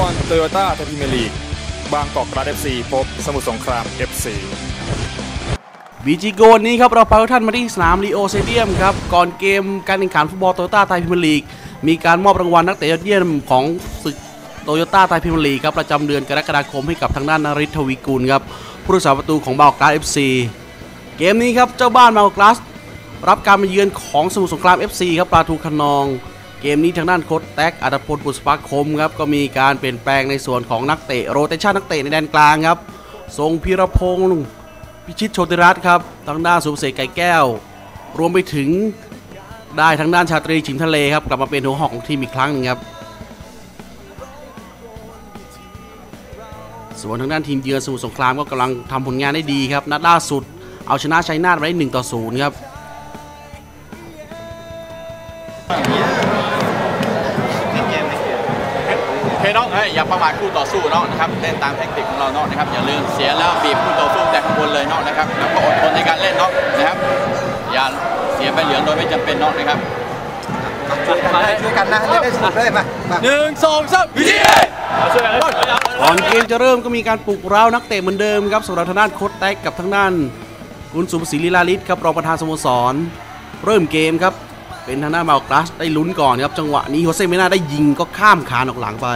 วันโตโยต้าไทยพรีเมียร์ลีก บางกอกกราดเอฟซีพบสมุทรสงคราม FC บีจีโกนนี้ครับ เราพาทุกท่านมาที่สนามลีโอเซเดียมครับ ก่อนเกมการแข่งขันฟุตบอลโตโยต้าไทยพรีเมียร์ลีก มีการมอบรางวัลนักเตะยอดเยี่ยมของศึกโตโยต้าไทยพรีเมียร์ลีกครับประจำเดือนกรกฎาคมให้กับทางด้านนริทวีกุลครับผู้รักษาประตูของบางกอกกราดเอฟซีเกมนี้ครับเจ้าบ้านบางกอกกราสรับการมาเยือนของสมุทรสงคราม FC ครับปลาทูคนนอง เกมนี้ทางด้านโค้ชแท็กอัตพลปุษภาคมครับก็มีการเปลี่ยนแปลงในส่วนของนักเตะโรเตชันนักเตะในแดนกลางครับทรงพีรพงษ์พิชิตโชติรัตน์ครับทางด้านสุเสกไก่แก้ว รวมไปถึงได้ทางด้านชาตรีชิมทะเลครับกลับมาเป็นหัวหอกของทีมอีกครั้งหนึงครับส่วนทางด้านทีมเยือนสมุทรสงครามก็กำลังทำผลงานได้ดีครับนัดล่าสุดเอาชนะชัยนาทไว้1ต่อ0ครับ องเอ้ยอย่าประมาทคู่ต่อสู้เนาะนะครับเล่นตามเทคนิคของเราเนาะนะครับอย่าลืมเสียแล้วบีบคู่ต่อสู้แต่ข้างบนเลยเนาะนะครับแล้วก็อดทนในการเล่นเนาะนะครับอย่าเสียใบเหลืองโดยไม่จำเป็นเนาะนะครับช่วยกันได้ช่วยกันนะเล่นได้สนุกเลยมามาหนึ่งสองสามวิธีก่อนเกมจะเริ่มก็มีการปลุกเร้านักเตะเหมือนเดิมครับสำหรับทางด้านโค้ชแท็กกับทางด้านคุณสุภศิริลาลิศครับรองประธานสโมสร เริ่มเกมครับ เป็นทางด้านมาลกลัสได้ลุ้นก่อนครับจังหวะนี้โฮเซเมนาได้ยิงก็ข้ามคานออกหลังไป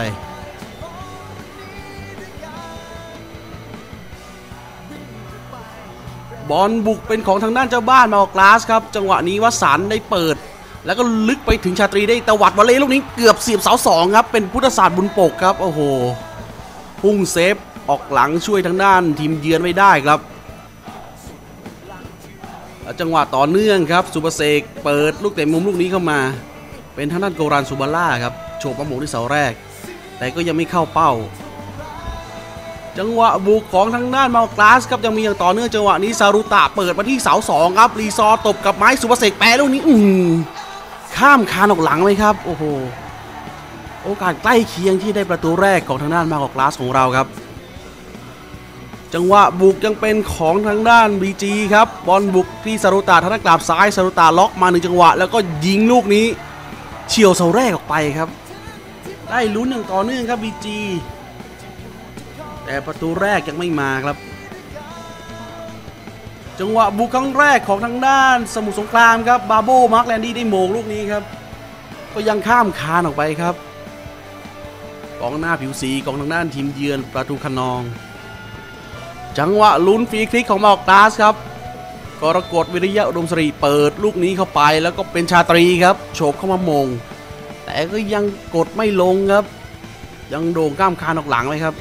บอลบุกเป็นของทางด้านเจ้าบ้านมาลกลาสครับ จังหวะนี้วสันได้เปิด แล้วก็ลึกไปถึงชาตรีได้ตวัดวอลเลย์ลูกนี้เกือบเสียบเสาสองครับ เป็นพุทธศาสตร์บุญปกครับ โอ้โห พุ่งเซฟออกหลังช่วยทางด้านทีมเยือนไว้ได้ครับจังหวะต่อเนื่องครับสุภเสกเปิดลูกเตะมุมลูกนี้เข้ามา เป็นทางด้านโกรันซูบาร่าครับโฉบประมงที่เสาแรก แต่ก็ยังไม่เข้าเป้า จังหวะบุกของทางด้านมากลาสครับยังมีอย่างต่อเนื่องจังหวะนี้ซารุตะเปิดมาที่เสาสองครับรีซอตบกับไม้สุภเสกแปรลูกนี้อือข้ามคานออกหลังเลยครับ โอ้โหโอกาสใกล้เคียงที่ได้ประตูแรกของทางด้านมาลกลาสของเราครับ จังหวะบุกยังเป็นของทางด้าน BG ครับบอลบุกที่ซารุตะทางด้านกราบซ้ายซารุตะล็อกมาหนึ่งจังหวะ แล้วก็ยิงลูกนี้เฉียวเสาแรกออกไปครับ ได้ลุ้นอย่างต่อเนื่องครับ BG แต่ประตูแรกยังไม่มาครับ จังหวะบุกครั้งแรกของทางด้านสมุทรสงครามครับบาโบมาร์กแลนดี้ได้โมงลูกนี้ครับ ก็ยังข้ามคานออกไปครับกองหน้าผิวสีของทางด้านทีมเยือนประตูคนนอง จังหวะลุ้นฟรีคลิกของมาออกตาสครับกรกฎวิริยะอุดมสรีเปิดลูกนี้เข้าไปแล้วก็เป็นชาตรีครับโฉบเข้ามามง แต่ก็ยังกดไม่ลงครับ ยังโด่งข้ามคานออกหลังเลยครับ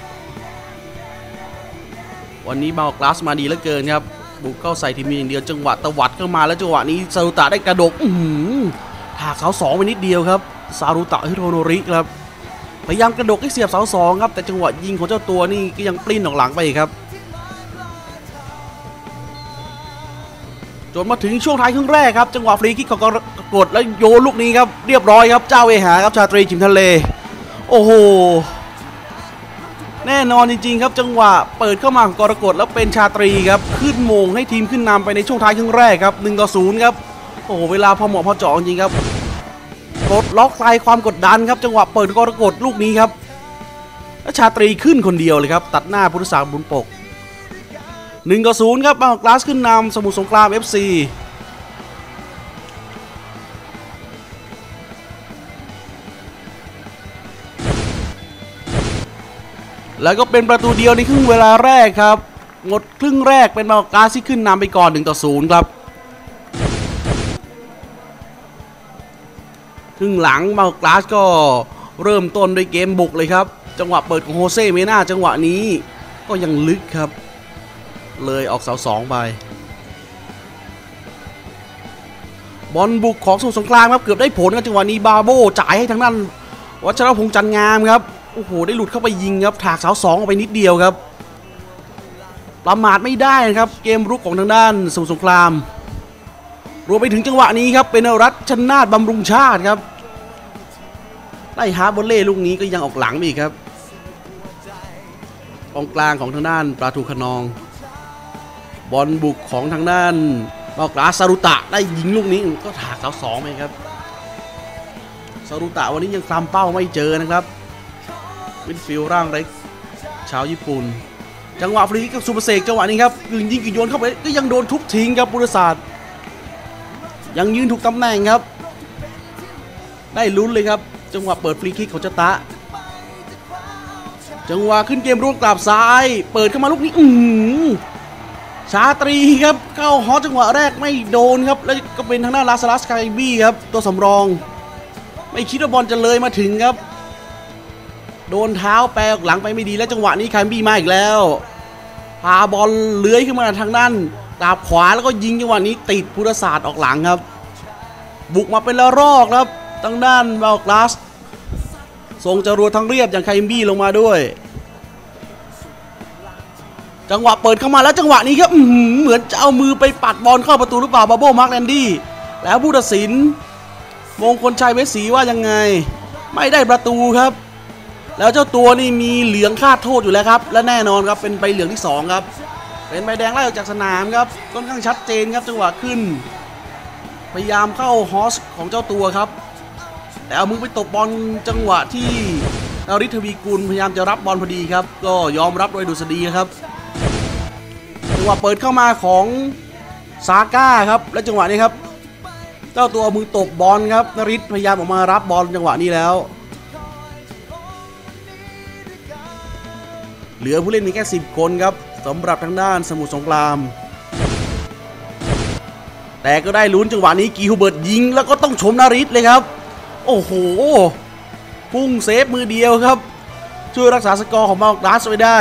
วันนี้บาอกลาสมาดีเหลือเกินครับบุกเข้าใส่ทีมอย่างเดียวจังหวะตวัดเข้ามาแล้วจังหวะนี้ซารุตะได้กระดกอื้อหือถากเสาสองไปนิดเดียวครับซารุตะฮิโรโนริครับพยายามกระดกให้เสียบเสาสองครับแต่จังหวะยิงของเจ้าตัวนี่ก็ยังปลิ้นออกหลังไปอีกครับจนมาถึงช่วงท้ายครึ่งแรกครับจังหวะฟรีคิกของกรกฎแล้วโยนลูกนี้ครับเรียบร้อยครับเจ้าเวหาครับชาตรีชิมทะเล โอ้โห แน่นอนจริงๆครับจังหวะเปิดเข้ามาของกรกฎแล้วเป็นชาตรีครับขึ้นโมงให้ทีมขึ้นนำไปในช่วงท้ายครึ่งแรกครับ1ต่อ0ครับโอ้โหเวลาพอเหมาะพอเจาะจริงๆครับกดล็อกคลายความกดดันครับจังหวะเปิดกรกฎลูกนี้ครับแล้วชาตรีขึ้นคนเดียวเลยครับตัดหน้าพุทธศาสตร์บุญปกหนึ่งต่อศูนย์ครับบางกลาสขึ้นนำสมุทรสงคราม FC แล้วก็เป็นประตูเดียวในครึ่งเวลาแรกครับหมดครึ่งแรกเป็นบากอกกลาสที่ขึ้นนำไปก่อน1ต่อ0ครับครึ่งหลังบากอกกลาสก็เริ่มต้นด้วยเกมบุกเลยครับ จังหวะเปิดของโฮเซ่เมน่าจังหวะนี้ก็ยังลึกครับ เลยออกเสาสองไป บอลบุกของสมุทรสงครามครับ เกือบได้ผลกันจังหวะนี้บาโบจ่ายให้ทางด้านวัชรพงษ์จันงามครับ โอ้โห ได้หลุดเข้าไปยิงครับ ถากเสาสองออกไปนิดเดียวครับ ประมาทไม่ได้นะครับ เกมรุกของทางด้านสมุทรสงคราม รวมไปถึงจังหวะนี้ครับ เป็นรัฐชนาตบำรุงชาติครับไล่ฮาร์บอลเล่ลูกนี้ก็ยังออกหลังอีกครับกองกลางของทางด้านปลาทูขนอง บอลบุกของทางด้านบากราซารุตะได้ยิงลูกนี้ก็ถากเสาสองไปครับซารุตะวันนี้ยังคลำเป้าไม่เจอนะครับ มิดฟิลด์ร่างเล็กชาวญี่ปุ่น จังหวะฟรีคิกกับซูเปอร์เซกจังหวะนี้ครับกึ่งยิงกึ่โยนเข้าไปก็ยังโดนทุบทิ้งครับบุรศาสตร์ยังยืนถูกตำแหน่งครับ ได้ลุ้นเลยครับ จังหวะเปิดฟรีคิกของเจตะ จังหวะขึ้นเกมร่วงกลับซ้าย เปิดเข้ามาลูกนี้อืชาตรีครับเข้าฮอตจังหวะแรกไม่โดนครับ แล้วก็เป็นทางด้าลาซาลัสไคบี้ครับ ตัวสำรอง ไม่คิดว่าบอลจะเลยมาถึงครับ โดนเท้าแปรออกหลังไปไม่ดีแล้วจังหวะนี้คาอิบี้มาอีกแล้วพาบอลเลื้อยขึ้นมาทางด้านดาบขวาแล้วก็ยิงจังหวะนี้ติดพุทธศาสตร์ออกหลังครับ บุกมาเป็นละรอกครับทางด้านบาลกลาสส่งจรวดทั้งเรียบอย่างไคมบี้ลงมาด้วย จังหวะเปิดเข้ามาแล้วจังหวะนี้ครับเหมือนจะเอามือไปปัดบอลเข้าประตูหรือเปล่าบาโบมาร์กแลนดี้แล้วผู้ตัดสินมงคลชัยเวสีว่ายังไง ไม่ได้ประตูครับ แล้วเจ้าตัวนี่มีเหลืองคาดโทษอยู่แล้วครับ และแน่นอนครับเป็นใบเหลืองที่สองครับ เป็นใบแดงไล่ออกจากสนามครับค่อนข้างชัดเจนครับจังหวะขึ้น พยายามเข้าฮอสของเจ้าตัวครับ แต่เอามือไปตบบอลจังหวะที่นาริทวีกุลพยายามจะรับบอลพอดีครับ ก็ยอมรับโดยดุษฎีครับจังหวะเปิดเข้ามาของซาก้าครับ และจังหวะนี้ครับ เจ้าตัวเอามือตบบอลครับนาริทพยายามออกมารับบอลจังหวะนี้แล้ว เหลือผู้เล่นมีแค่ 10 คนครับสำหรับทางด้านสมุทรสงคราม แต่ก็ได้ลุ้นจังหวะนี้กีฮูเบิร์ตยิง แล้วก็ต้องชมนาริทเลยครับ โอ้โห พุ่งเซฟมือเดียวครับ ช่วยรักษาสกอร์ของมาร์กดัสไว้ได้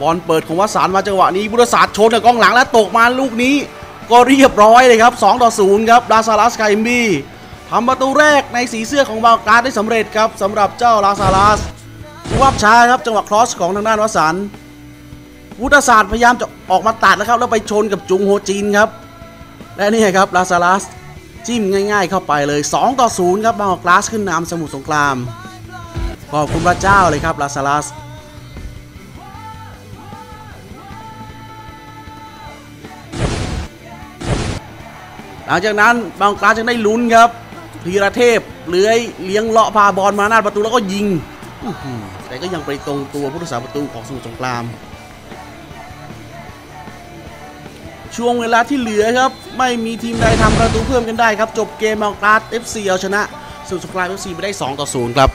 บอลเปิดของวสานมาจังหวะนี้บุรศาสตร์ชนกับกองหลังและตกมาลูกนี้ ก็เรียบร้อยเลยครับ2ต่อ0ครับลาซาลัสไคมบี้ทำประตูแรกในสีเสื้อของมาร์กดัสได้สำเร็จครับสำหรับเจ้าลาซาลัส วับช้าครับจังหวะครอสของทางด้านวสันวุฒศาสตร์พยายามจะออกมาตัดนะครับแล้วไปชนกับจุงโฮจินครับ และนี่ครับลาซาลัสจิ้มง่าย ๆ เข้าไปเลย 2 ต่อ 0 ครับบางกอกกลาสขึ้นนำสมุทรสงคราม ขอบคุณพระเจ้าเลยครับลาซาลัสหลังจากนั้นบางกลาสยังได้ลุ้นครับธีรเทพเลื้อยเลี้ยงเลาะพาบอลมาหน้าประตูแล้วก็ยิง แต่ก็ยังไปตรงตัวผู้รักษาประตูของสมุทรสงคราม ช่วงเวลาที่เหลือครับ ไม่มีทีมใดทำประตูเพิ่มกันได้ครับ จบเกมบางกลาส FC เอาชนะสมุทรสงคราม FC ไปได้ 2 ต่อ 0 ครับ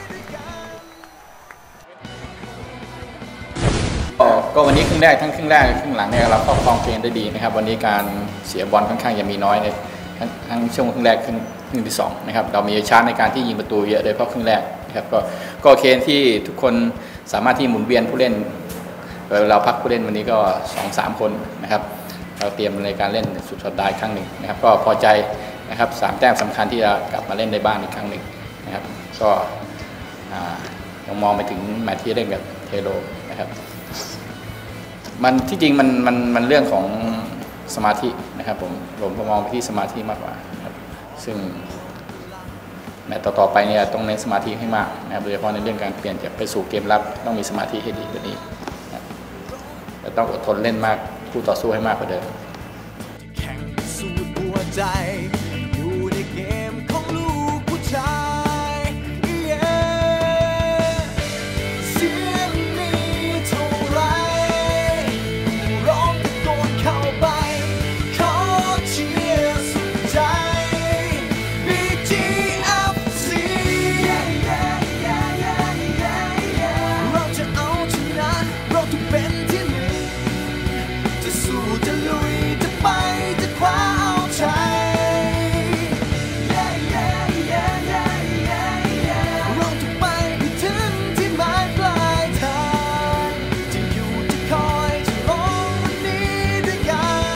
ก็วันนี้ครึ่งแรกทั้งครึ่งแรกครึ่งหลังเนี่ยเราครอบครองเกมได้ดีนะครับวันนี้การเสียบอลค่อนข้างจะมีน้อยในทั้งช่วงครึ่งแรกครึ่งที่สองนะครับเรามีชาร์จในการที่ยิงประตูเยอะโดยเฉพาะครึ่งแรก นะครับก็ก็โอเคที่ทุกคนสามารถที่หมุนเวียนผู้เล่น เราพักผู้เล่นวันนี้ก็สองสามคนนะครับเราเตรียมในการเล่นสุดสัปดาห์ครั้งหนึ่งนะครับ ก็พอใจนะครับสามแต้มสำคัญที่จะกลับมาเล่นในบ้านอีกครั้งหนึ่งนะครับ ก็ยังมองไปถึงแมตช์ที่เล่นกับเทโรนะครับมันที่จริงมันมันมันเรื่องของสมาธินะครับผมผมมองไปที่สมาธิมากกว่าครับซึ่ง แมตต์ต่อๆไปเนี่ยต้องเน้นสมาธิให้มากนะโดยเฉพาะในเรื่องการเปลี่ยนจากไปสู่เกมรับต้องมีสมาธิให้ดีกว่านี้นะครับและต้องอดทนเล่นมากคู่ต่อสู้ให้มากกว่าเดิม